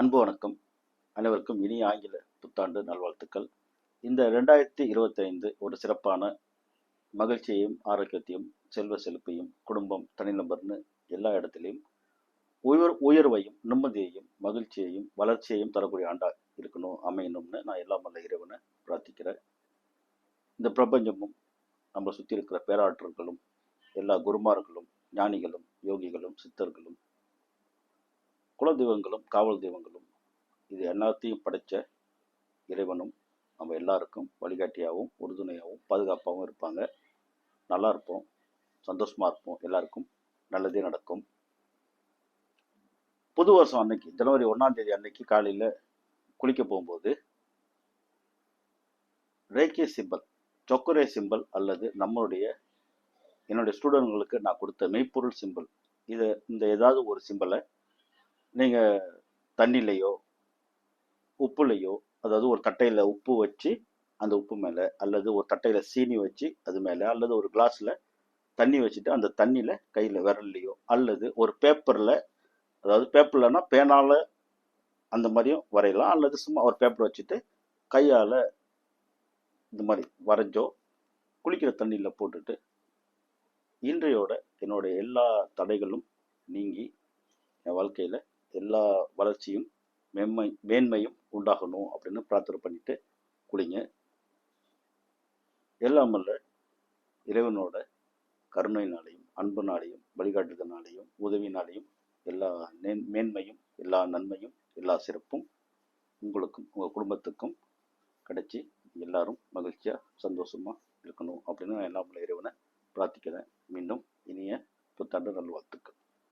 அன்பு வணக்கம். அனைவருக்கும் இனிய ஆங்கில புத்தாண்டு நல்வாழ்த்துக்கள். இந்த ரெண்டாயிரத்தி இருபத்தைந்து ஒரு சிறப்பான மகிழ்ச்சியையும் ஆரோக்கியத்தையும் செல்வ செழிப்பையும் குடும்பம் தனிநபர்னு எல்லா இடத்துலையும் உயர் உயர்வையும் நிம்மதியையும் மகிழ்ச்சியையும் வளர்ச்சியையும் தரக்கூடிய ஆண்டா இருக்கணும் அமையணும்னு நான் எல்லாம் வல்ல இறைவனை பிரார்த்திக்கிறேன். இந்த பிரபஞ்சமும் நம்மளை சுற்றி இருக்கிற பேராற்றல்களும் எல்லா குருமார்களும் ஞானிகளும் யோகிகளும் சித்தர்களும் குலதெய்வங்களும் காவல் தெய்வங்களும் இது எல்லாத்தையும் படைச்ச இறைவனும் நம்ம எல்லாருக்கும் வழிகாட்டியாகவும் உறுதுணையாகவும் பாதுகாப்பாகவும் இருப்பாங்க. நல்லா இருப்போம். சந்தோஷமாக இருப்போம். எல்லாருக்கும் நல்லதே நடக்கும். புது வருஷம் அன்னைக்கு ஜனவரி ஒன்றாம் தேதி அன்னைக்கு காலையில் குளிக்க போகும்போது ரேக்கே சிம்பல் சொக்கரே சிம்பல் அல்லது நம்மளுடைய என்னுடைய ஸ்டூடெண்ட்களுக்கு நான் கொடுத்த மெய்ப்பொருள் சிம்பல். இதை இந்த ஏதாவது ஒரு சிம்பலை நீங்கள் தண்ணிலையோ உப்புலையோ அதாவது ஒரு தட்டையில் உப்பு வச்சு அந்த உப்பு மேலே அல்லது ஒரு தட்டையில் சீனி வச்சு அது மேலே அல்லது ஒரு கிளாஸில் தண்ணி வச்சுட்டு அந்த தண்ணியில் கையில் விரல்லையோ அல்லது ஒரு பேப்பரில் அதாவது பேப்பர்லன்னா பேனால் அந்த மாதிரியும் வரையலாம் அல்லது சும்மா ஒரு பேப்பர் வச்சுட்டு கையால் இந்த மாதிரி வரைஞ்சோ குளிக்கிற தண்ணியில் போட்டுட்டு இன்றையோட என்னுடைய எல்லா தடைகளும் நீங்கி என் வாழ்க்கையில் எல்லா வளர்ச்சியும் மேன்மை மேன்மையும் உண்டாகணும் அப்படின்னு பிரார்த்தனை பண்ணிட்டு குளிங்க எல்லாம் வல்ல இறைவனோட கருணையினாலையும் அன்புனாலையும் வழிகாட்டுதனாலையும் உதவினாலையும் எல்லா மேன்மையும் எல்லா நன்மையும் எல்லா சிறப்பும் உங்களுக்கும் உங்கள் குடும்பத்துக்கும் கிடைச்சி எல்லாரும் மகிழ்ச்சியாக சந்தோஷமாக இருக்கணும் அப்படின்னு நான் எல்லாம் இறைவனை பிரார்த்திக்கிறேன். மீண்டும் இனிய புத்தாண்டு நல்வாழ்த்து